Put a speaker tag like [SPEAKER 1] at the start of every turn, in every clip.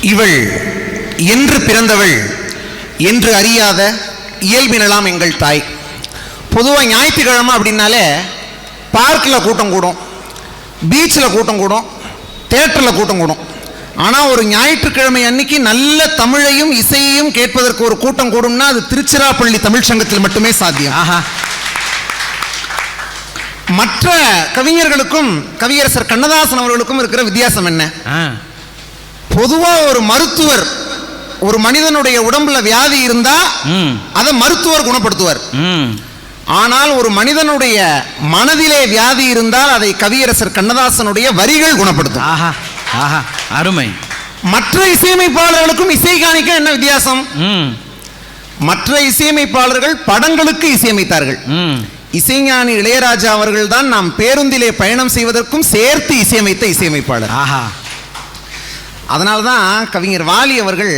[SPEAKER 1] இவள் என்று பிறந்தவள் என்று அறியாத இயல்பினலாம் எங்கள் தாய். பொதுவாக ஞாயிற்றுக்கிழமை அப்படின்னாலே பார்க்கில் கூட்டம் கூடும் பீச்சில் கூட்டம் கூடும் தேட்டரில் கூட்டம் கூடும். ஆனால் ஒரு ஞாயிற்றுக்கிழமை அன்னைக்கு நல்ல தமிழையும் இசையையும் கேட்பதற்கு ஒரு கூட்டம் கூடும்னா அது திருச்சிராப்பள்ளி தமிழ் சங்கத்தில் மட்டுமே சாத்தியம்.
[SPEAKER 2] ஆஹா.
[SPEAKER 1] மற்ற கவிஞர்களுக்கும் கவியரசர் கண்ணதாசன் அவர்களுக்கும் இருக்கிற வித்தியாசம் என்ன?
[SPEAKER 2] ஆ
[SPEAKER 1] பொதுவா ஒரு மருத்துவர் ஒரு மனிதனுடைய உடம்புல வியாதி இருந்தா அதை மருத்துவர் குணப்படுத்துவார். ஆனால் ஒரு மனிதனுடைய மனதிலே வியாதி இருந்தால் அதை கவியரசர் கண்ணதாசனுடைய வரிகள் குணப்படுத்தும்.
[SPEAKER 2] ஆஹா ஆஹா அருமை.
[SPEAKER 1] மற்ற இசையமைப்பாளர்களுக்கும் இசைகாணிக்கும் என்ன வித்தியாசம்? மற்ற இசையமைப்பாளர்கள் படங்களுக்கு இசையமைத்தார்கள். இசைஞானி இளையராஜா அவர்கள் தான் நாம் பேருந்திலே பயணம் செய்வதற்கும் சேர்த்து இசையமைத்த இசையமைப்பாளர்.
[SPEAKER 2] ஆஹா.
[SPEAKER 1] அதனால தான் கவிஞர் வாலி அவர்கள்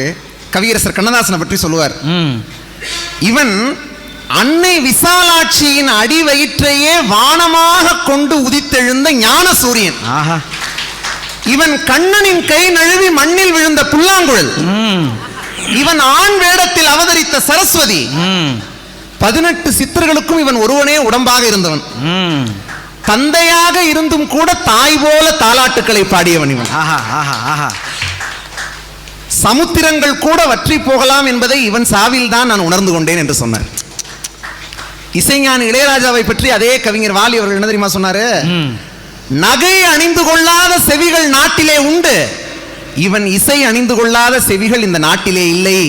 [SPEAKER 1] கவியரசர் கண்ணதாசனை பற்றி சொல்லுவார். இவன் அன்னை விசாலாட்சியின் அடி வயிற்றையே வானமாக கொண்டு உதித்தெழுந்த ஞான சூரியன்.
[SPEAKER 2] ஆஹா.
[SPEAKER 1] இவன் கண்ணனின் கை நழுவி மண்ணில் விழுந்த புல்லாங்குழல். இவன் ஆண் வேடத்தில் அவதரித்த சரஸ்வதி. பதினெட்டு சித்தர்களுக்கும் இவன் ஒருவனே உடம்பாக இருந்தவன். தந்தையாக இருந்தும் கூட தாய் போல தாலாட்டுக்களை பாடியவன் இவன்.
[SPEAKER 2] ஆஹா ஆஹா ஆஹா.
[SPEAKER 1] சமுத்திரங்கள் கூட வற்றி போகலாம் என்பதை இவன் சாவில் தான் நான் உணர்ந்து கொண்டேன் என்று சொன்னார். இசைஞானி இளையராஜாவை பற்றி அதே கவிஞர் வாலி அவர்கள் என்ன தெரியுமா சொன்னாரு? நகை அணிந்து கொள்ளாத செவிகள் நாட்டிலே உண்டு. இவன் இசை அணிந்து கொள்ளாத செவிகள் இந்த நாட்டிலே இல்லை.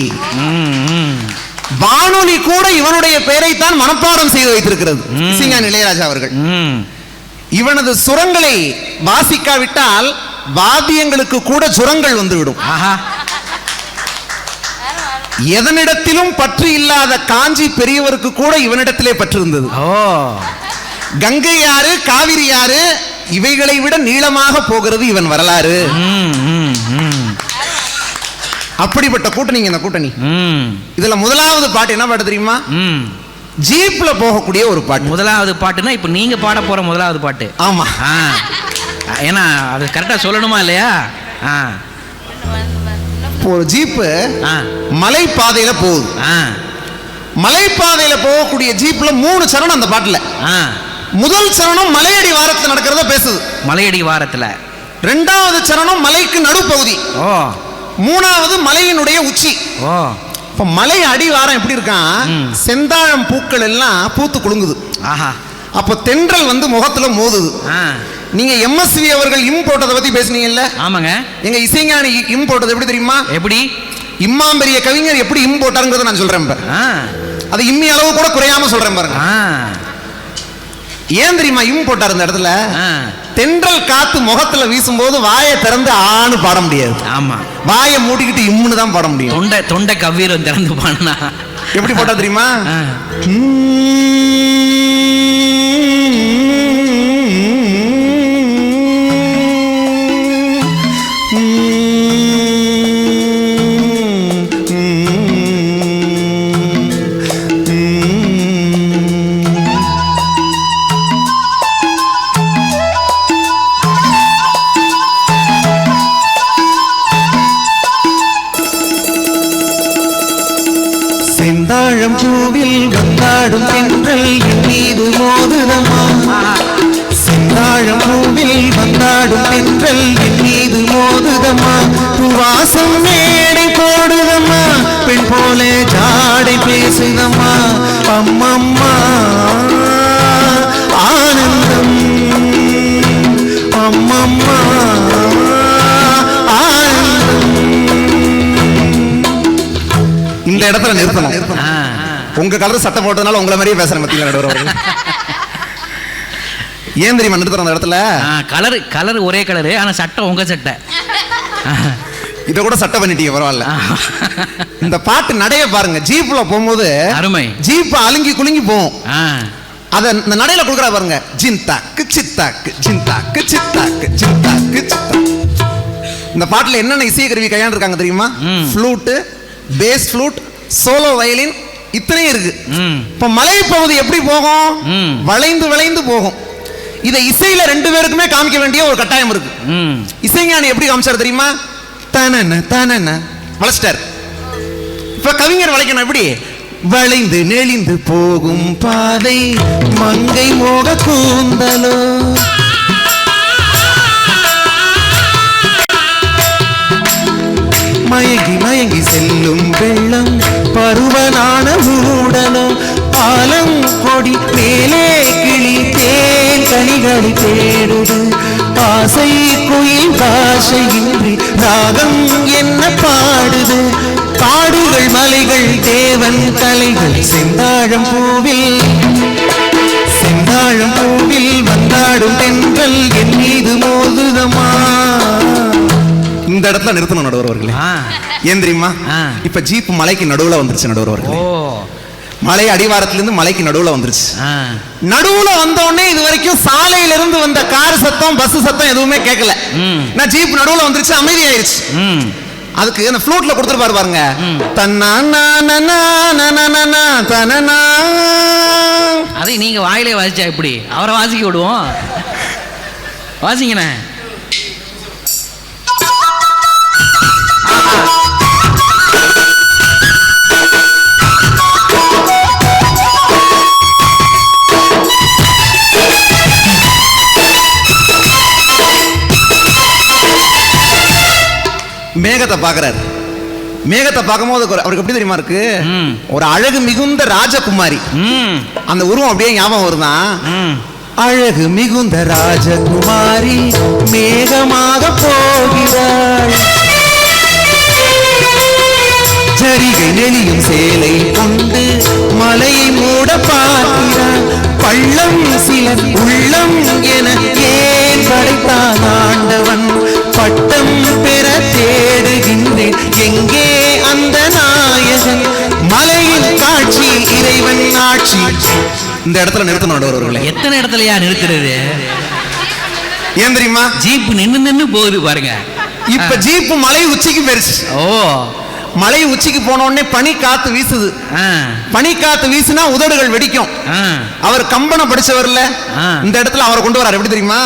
[SPEAKER 1] வானொலி கூட இவனுடைய பெயரைத்தான் மனப்பாடம் செய்து வைத்திருக்கிறது. இசைஞானி இளையராஜா அவர்கள். இவனது சுரங்களை வாசிக்காவிட்டால் வாத்தியங்களுக்கு கூட சுரங்கள் வந்துவிடும்.
[SPEAKER 2] ஆஹா.
[SPEAKER 1] எதனிடத்திலும் பற்று இல்லாத காஞ்சி பெரியவருக்கு கூட இவனிடத்திலே பற்று இருந்தது.
[SPEAKER 2] ஓ.
[SPEAKER 1] கங்கை யாரு காவிரி யாரு இவைகளை விட நீளமாக போகிறது இவன் வரலாறு. அப்படிப்பட்ட கூட்டணி இந்த கூட்டணி. இதுல முதலாவது பாட்டு என்ன பாட்டு தெரியுமா? ஜீப்ல போகக்கூடிய ஒரு பாட்டு.
[SPEAKER 2] முதலாவது பாட்டுனா இப்போ நீங்க பாட போற முதலாவது பாட்டு.
[SPEAKER 1] ஆமா.
[SPEAKER 2] ஏன்னா அது கரெக்டாக சொல்லணுமா இல்லையா? ஆ.
[SPEAKER 1] இப்போ ஒரு ஜீப்பு
[SPEAKER 2] ஆ.
[SPEAKER 1] மலைப்பாதையில போகுது. மலைப்பாதையில போகக்கூடிய ஜீப்ல மூணு சரணம் அந்த பாட்டுல. முதல் சரணம் மலையடி வாரத்தில் நடக்கிறத பேசுது.
[SPEAKER 2] மலையடி வாரத்தில்.
[SPEAKER 1] ரெண்டாவது சரணம் மலைக்கு நடுப்பகுதி.
[SPEAKER 2] ஓ.
[SPEAKER 1] மூணாவது மலையினுடைய உச்சி.
[SPEAKER 2] ஓ.
[SPEAKER 1] இப்ப மலை அடிவாரம் எப்படி இருக்கான். செந்தாழம் பூக்கள் எல்லாம் பூத்து குலுங்குது.
[SPEAKER 2] ஆஹா.
[SPEAKER 1] அப்ப தென்றல் வந்து முகத்துல மோதுது.
[SPEAKER 2] ஆ.
[SPEAKER 1] நீங்க எம்எஸ்வி அவர்கள் இம் போட்டதை பத்தி பேசுனீங்கல்ல?
[SPEAKER 2] ஆமாங்க.
[SPEAKER 1] எங்க இசைஞானி இம் போட்டது எப்படி தெரியுமா?
[SPEAKER 2] எப்படி?
[SPEAKER 1] இம்மாம் பெரிய கவிஞர் எப்படி இம் போட்டாருங்கிறத நான் சொல்றேன் அது இம்மி அளவு கூட குறையாம சொல்றேன் பாருங்க. ஏன் தெரியுமா இம் போட்டார் இந்த இடத்துல? தென்றல் காத்து முகத்துல வீசும்போது வாயை திறந்து ஆன்னு பாட முடியாது.
[SPEAKER 2] ஆமா.
[SPEAKER 1] வாயை மூடிக்கிட்டு இம்முன்னு தான் பாட முடியும்.
[SPEAKER 2] தொண்டை தொண்டை கவ்வீரம் திறந்து பாடினா.
[SPEAKER 1] எப்படி போட்டா தெரியுமா? தென்றல் என் மீது மோதுதம்மா. பூவாசம் மேடை போடுதம்மா. பெண் போல ஜாடை பேசுதம்மா. அம்மம்மா ஆனந்தம். அம்மம்மா ஆனந்தம். இந்த இடத்துல நிறுத்தணும். உங்க கலர் சட்டை போட்டதுனால உங்களை மாதிரியே பேசுறேன் மத்திய நடுவர் அவர்கள் ஏன் தெரியுமா நிறுத்துறோம் அந்த இடத்துல?
[SPEAKER 2] கலர் கலர் ஒரே கலரு ஆனா சட்டை உங்க சட்டை.
[SPEAKER 1] இதை கூட சட்டை பண்ணிட்டீங்க பரவாயில்ல. இந்த பாட்டு நடைய பாருங்க ஜீப்ல போகும்போது
[SPEAKER 2] அருமை.
[SPEAKER 1] ஜீப் அலுங்கி குலுங்கி போகும். அத இந்த நடையில கொடுக்குறா பாருங்க ஜின்தாக்கு சித்தாக்கு ஜின்தாக்கு சித்தாக்கு ஜின்தாக்கு சித்தாக்கு இந்த பாட்டுல என்னென்ன இசை கருவி கையாண்டிருக்காங்க தெரியுமா. Flute bass flute solo violin இத்தனையும் இருக்கு. இப்ப மலைப்பகுதி எப்படி போகும். வளைந்து வளைந்து போகும். இதை இசையில ரெண்டு பேருக்குமே காமிக்க வேண்டிய ஒரு கட்டாயம் இருக்கு. இசைஞானி எப்படி காமிச்சாரு தெரியுமா? தனன தனன. வளைச்சிட்டார். இப்ப கவிஞர் வளைக்கணும் எப்படி? வளைந்து நெளிந்து போகும் பாதை மங்கை மோக கூந்தலோ. மயங்கி மயங்கி செல்லும் வெள்ளம் பருவனான ஊடலோ. ஆலம் கொடி மேலே கிளி தேன் கனிகளை தேடுது. ஆசை குயில் பாஷையின்றி ராகம் என்ன பாடுது? காடுகள் மலைகள் தேவன் கலைகள் செந்தாழம் பூவில். செந்தாழம் பூவில் வந்தாடும் தென்றல் என் மீது மோதுதமா இந்த இடத்துல நிறுத்தணும் நடுவர் அவர்களே. ஏன் தெரியுமா. இப்ப ஜீப் மலைக்கு நடுவுல வந்துருச்சு நடுவர் அவர்களே. மலை அடிவாரத்துல இருந்து மலைக்கு நடுவுல வந்துருச்சு. நடுவுல வந்த உடனே இது வரைக்கும் சாலையில இருந்து வந்த கார் சத்தம் பஸ் சத்தம் எதுவுமே கேட்கல. நான் ஜீப் நடுவுல வந்துருச்சு அமைதியாயிருச்சு. அதுக்கு அந்த ஃப்ளூட்ல கொடுத்துருப்பாரு பாருங்க.
[SPEAKER 2] அதை நீங்க வாயிலே வாசிச்சா எப்படி? அவரை வாசிக்க விடுவோம். வாசிங்கண்ணே.
[SPEAKER 1] மேகத்தை பாக்குறாரு மேகத்தை பார்க்கும்போது அவருக்கு- எப்படி தெரியுமா இருக்கு. ஒரு அழகு மிகுந்த ராஜகுமாரி. அந்த உருவம் அப்படியே ஞாபகம் வருதான் அழகு மிகுந்த ராஜகுமாரி மேகமாக போகிறாள். ஜரிகை நெளியும் சேலை கொண்டு மலையை மூட பார்க்கிறாள் பள்ளம் சில உள்ளம் இந்த இடத்துல நிறுத்தணும் நடுவர்களே
[SPEAKER 2] எத்தனை இடத்துலயா நிறுத்துறது?
[SPEAKER 1] ஏன் தெரியுமா?
[SPEAKER 2] ஜீப் நின்னு நின்னு போகுது பாருங்க.
[SPEAKER 1] இப்ப ஜீப் மலை உச்சிக்கு போயிருச்சு
[SPEAKER 2] ஓ.
[SPEAKER 1] மலை உச்சிக்கு போன உடனே பனி காத்து வீசுது. பனி காத்து வீசுனா உதடுகள் வெடிக்கும். அவர் கம்பனம் படிச்சவர்ல. இந்த இடத்துல அவரை கொண்டு வரார். எப்படி தெரியுமா?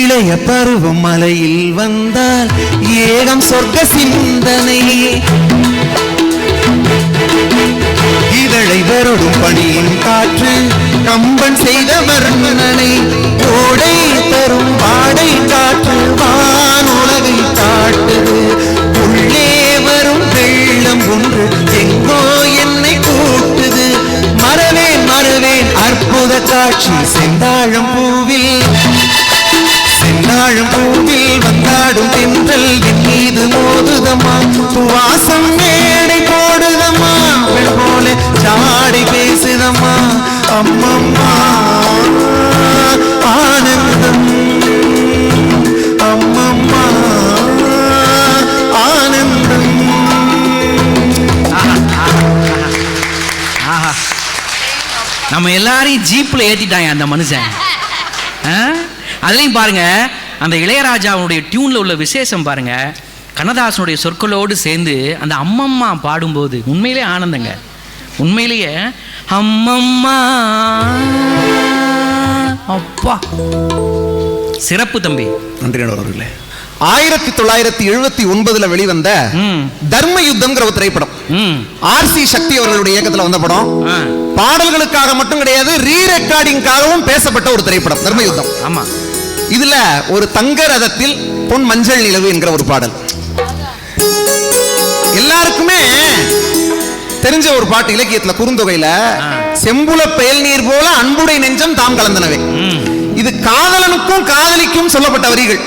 [SPEAKER 1] இளைய பருவம் மலையில் வந்தால் ஏகம் சொர்க்க சிந்தனை இதழை வருடும் பணியின் காற்று கம்பன் செய்த வர்ணனை கோடை தரும் பாடை காற்று வான் உலகை காட்டுது. உள்ளே வரும் வெள்ளம் ஒன்று எங்கோ என்னை கூட்டுது. மறவேன் மறவேன் அற்புத காட்சி செந்தாழம் பூவில் அம்மம்மா ஆனந்தம். அம்மம்மா ஆனந்தம்.
[SPEAKER 2] ஆஹா. நம்ம எல்லாரையும் ஜீப்பில் ஏற்றிட்டாங்க அந்த மனுஷன். ஆ? அதுலயும் பாருங்க அந்த இளையராஜாவுடைய டியூனில் உள்ள விசேஷம் பாருங்க. கண்ணதாசனுடைய சொற்களோடு சேர்ந்து அந்த அம்மம்மா பாடும்போது உண்மையிலே ஆனந்தங்க. உண்மையிலேயே அம்மம்மா. அப்பா. சிறப்பு தம்பி.
[SPEAKER 1] நன்றி நடுவர்களே ஆயிரத்தி தொள்ளாயிரத்தி எழுபத்தி ஒன்பதுல வெளிவந்த தர்ம யுத்தம்ங்கிற ஒரு திரைப்படம். ஆர் சி சக்தி அவர்களுடைய இயக்கத்துல வந்த படம். பாடல்களுக்காக மட்டும் கிடையாது ரீ ரெக்கார்டிங்காகவும் பேசப்பட்ட ஒரு திரைப்படம் தர்ம யுத்தம்.
[SPEAKER 2] ஆமா.
[SPEAKER 1] இதுல ஒரு தங்க ரதத்தில் பொன் மஞ்சள் நிலவு என்கிற ஒரு பாடல். எல்லாருக்குமே தெரிஞ்ச ஒரு பாட்டு இலக்கியத்துல குறுந்தொகையில. செம்புல பெயல் நீர் போல அன்புடை நெஞ்சம் தாம் கலந்தனவே. இது காதலனுக்கும் காதலிக்கும் சொல்லப்பட்ட வரிகள்.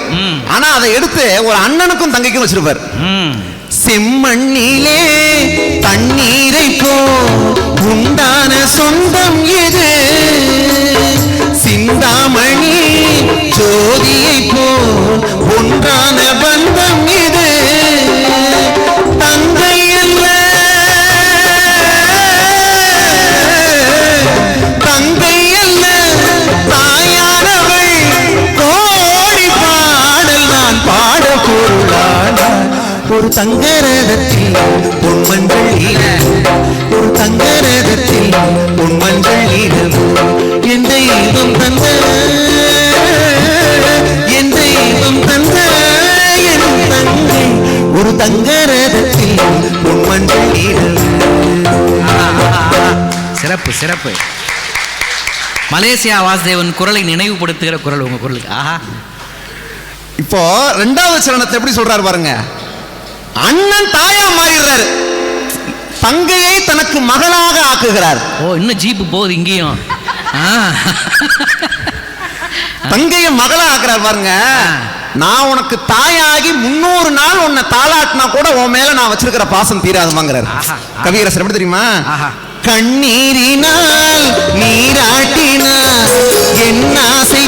[SPEAKER 1] ஆனா அதை எடுத்து ஒரு அண்ணனுக்கும் தங்கைக்கும் வச்சிருப்பார். செம்மண்ணிலே தண்ணீரை போ உண்டான சொந்தம் எது? சிந்தாமணி தங்கரதத்தில்.
[SPEAKER 2] சிறப்பு சிறப்பு. மலேசியா வாசுதேவன் குரலை நினைவுபடுத்துகிற குரல் உங்க குரலுக்கு. ஆஹா.
[SPEAKER 1] இப்போ ரெண்டாவது சரணத்தை எப்படி சொல்றாரு பாருங்க? அண்ணன் தாயா மாறிடுறாரு. தங்கையை தனக்கு மகளாக ஆக்குகிறார்.
[SPEAKER 2] ஓ இன்னும் ஜீப்பு போகுது இங்கேயும்.
[SPEAKER 1] தங்கையை மகளா ஆக்குறார் பாருங்க. நான் உனக்கு தாயாகி முன்னூறு நாள் உன்னை தாளாட்டினா கூட உன் மேல நான் வச்சிருக்கிற பாசம் தீராதுமாங்கிறார். கவியரசர் எப்படி தெரியுமா. கண்ணீரினால் நீராட்டினால் என் ஆசை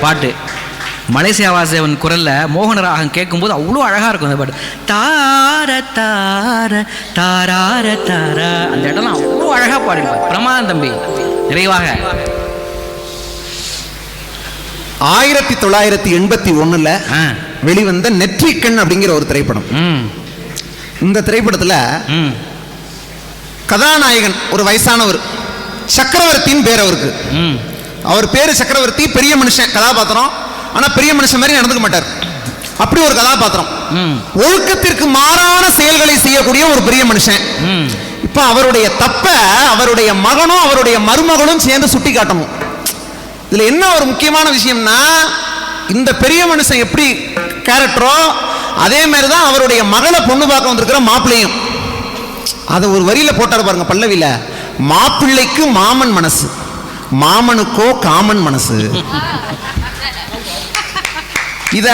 [SPEAKER 2] பாட்டு. மலேசியா வாசவன் குரல்ல மோகன ராகம் கேட்கும்போது அவ்வளோ அழகா இருக்கும் அந்த பாட்டு. தார தார தாரார தார. அந்த இடம்லாம் அவ்வளோ அழகா பாடிருப்பார் பிரமாதம் தம்பி. நிறைவாக.
[SPEAKER 1] ஆயிரத்தி தொள்ளாயிரத்தி எண்பத்தி
[SPEAKER 2] ஆ.
[SPEAKER 1] வெளிவந்த நெற்றிக்கண் அப்படிங்கிற ஒரு திரைப்படம். இந்த திரைப்படத்துல கதாநாயகன் ஒரு வயசானவர் சக்கரவர்த்தின்னு பேர் அவருக்கு. அவர் பேரு சக்கரவர்த்தி பெரிய மனுஷன் கதாபாத்திரம். ஆனா பெரிய மனுஷன் மாதிரி நடந்துக்க மாட்டார். அப்படி ஒரு கதாபாத்திரம்.
[SPEAKER 2] ம்.
[SPEAKER 1] ஒழுக்கத்திற்கு மாறான செயல்களை செய்யக்கூடிய ஒரு பெரிய மனுஷன்.
[SPEAKER 2] ம்.
[SPEAKER 1] இப்ப அவருடைய தப்ப அவருடைய மகனும் அவருடைய மருமகளும் சேர்ந்து சுட்டி காட்டணும். இதுல என்ன ஒரு முக்கியமான விஷயம்னா இந்த பெரிய மனுஷன் எப்படி கேரக்டரோ அதே மாதிரி தான் அவருடைய மகளை பொண்ணு பார்க்க வந்திருக்கிற மாப்பிள்ளையும். அதை ஒரு வரியில போட்டார் பாருங்க பல்லவியில. மாப்பிள்ளைக்கு மாமன் மனசு. மாமனுக்கோ காமன் மனசு. இத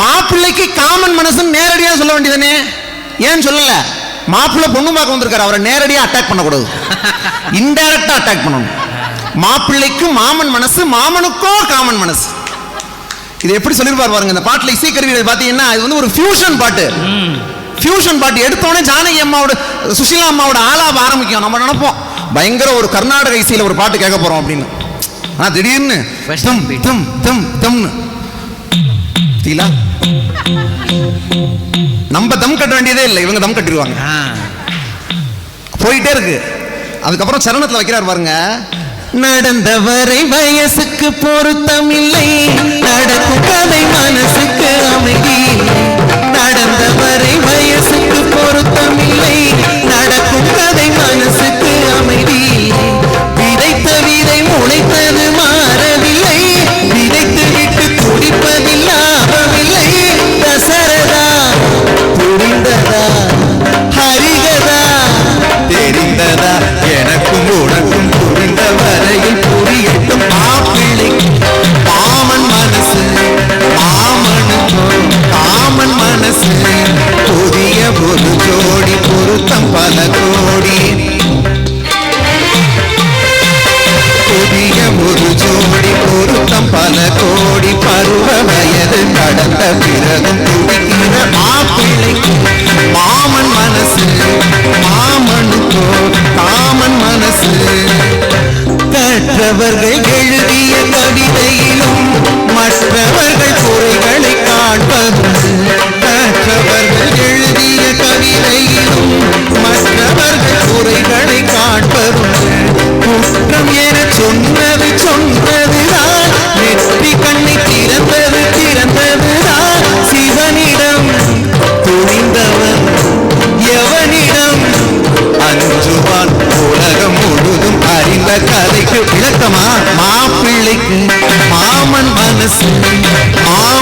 [SPEAKER 1] மாப்பிள்ளைக்கு காமன் மனசுன்னு நேரடியா சொல்ல வேண்டியதானே ஏன் சொல்லல. மாப்பிள்ளை பொண்ணு பார்க்க வந்திருக்காரு. அவரை நேரடியா அட்டாக் பண்ணக்கூடாது. இன்டைரக்டா அட்டாக் பண்ணணும். மாப்பிள்ளைக்கு மாமன் மனசு மாமனுக்கோ காமன் மனசு. இது எப்படி சொல்லிருப்பார் பாருங்க இந்த பாட்டுல இசைக்கருவிகள் பாத்தீங்கன்னா இது வந்து ஒரு ஃபியூஷன் பாட்டு. ஃபியூஷன் பாட்டு எடுத்தோடனே ஜானகி அம்மாவோட சுஷீலா அம்மாவோட ஆலாப ஆரம்பிக்கும். நம்ம நினைப்போம். பயங்கர ஒரு கர்நாடக இசையில ஒரு பாட்டு கேட்க போறோம் அப்படின்னு. திடீர்னு தம். தம் தம் தம்னு நம்ம தம் கட்ட வேண்டியதே இல்லை இவங்க தம் கட்டிடுவாங்க. போயிட்டே இருக்கு. அதுக்கப்புறம் சரணத்துல வைக்கிறார் பாருங்க. நடந்தவரை வயசுக்கு பொருத்தம் இல்லை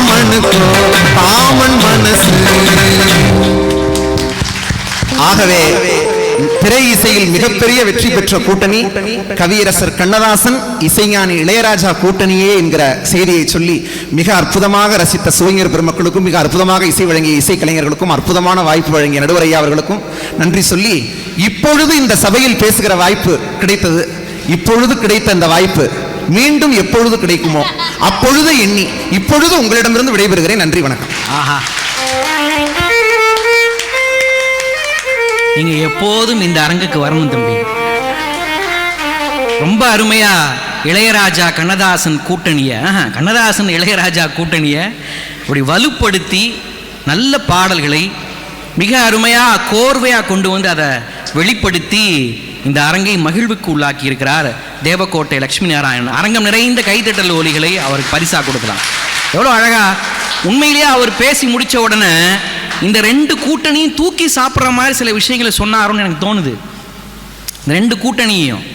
[SPEAKER 1] மனசு பாமன் மனசு ஆகவே திரை இசையில் மிகப்பெரிய வெற்றி பெற்ற கூட்டணி கவியரசர் கண்ணதாசன் இசைஞானி இளையராஜா கூட்டணியே என்கிற செய்தியை சொல்லி மிக அற்புதமாக ரசித்த சுவைஞர் பெருமக்களுக்கும் மிக அற்புதமாக இசை வழங்கிய இசை கலைஞர்களுக்கும் அற்புதமான வாய்ப்பு வழங்கிய நடுவரையா அவர்களுக்கும் நன்றி சொல்லி இப்பொழுது இந்த சபையில் பேசுகிற வாய்ப்பு கிடைத்தது. இப்பொழுது கிடைத்த இந்த வாய்ப்பு மீண்டும் எப்பொழுது கிடைக்குமோ அப்பொழுது எண்ணி இப்பொழுது உங்களிடமிருந்து விடைபெறுகிறேன். நன்றி வணக்கம்.
[SPEAKER 2] ஆஹா. நீங்க எப்போதும் இந்த அரங்குக்கு வரணும் தம்பி. ரொம்ப அருமையா இளையராஜா கண்ணதாசன் கூட்டணியை கண்ணதாசன் இளையராஜா கூட்டணியை இப்படி வலுப்படுத்தி நல்ல பாடல்களை மிக அருமையா கோர்வையா கொண்டு வந்து அதை வெளிப்படுத்தி இந்த அரங்கை மகிழ்வுக்கு உள்ளாக்கி இருக்கிறார் தேவக்கோட்டை லட்சுமி நாராயணன் அரங்கம் நிறைந்த கைத்தட்டல் ஒலிகளை அவருக்கு பரிசா கொடுக்கலாம். எவ்வளோ அழகா? உண்மையிலேயே அவர் பேசி முடித்த உடனே இந்த ரெண்டு கூட்டணியும் தூக்கி சாப்பிட்ற மாதிரி சில விஷயங்களை சொன்னாருன்னு எனக்கு தோணுது. இந்த ரெண்டு கூட்டணியும்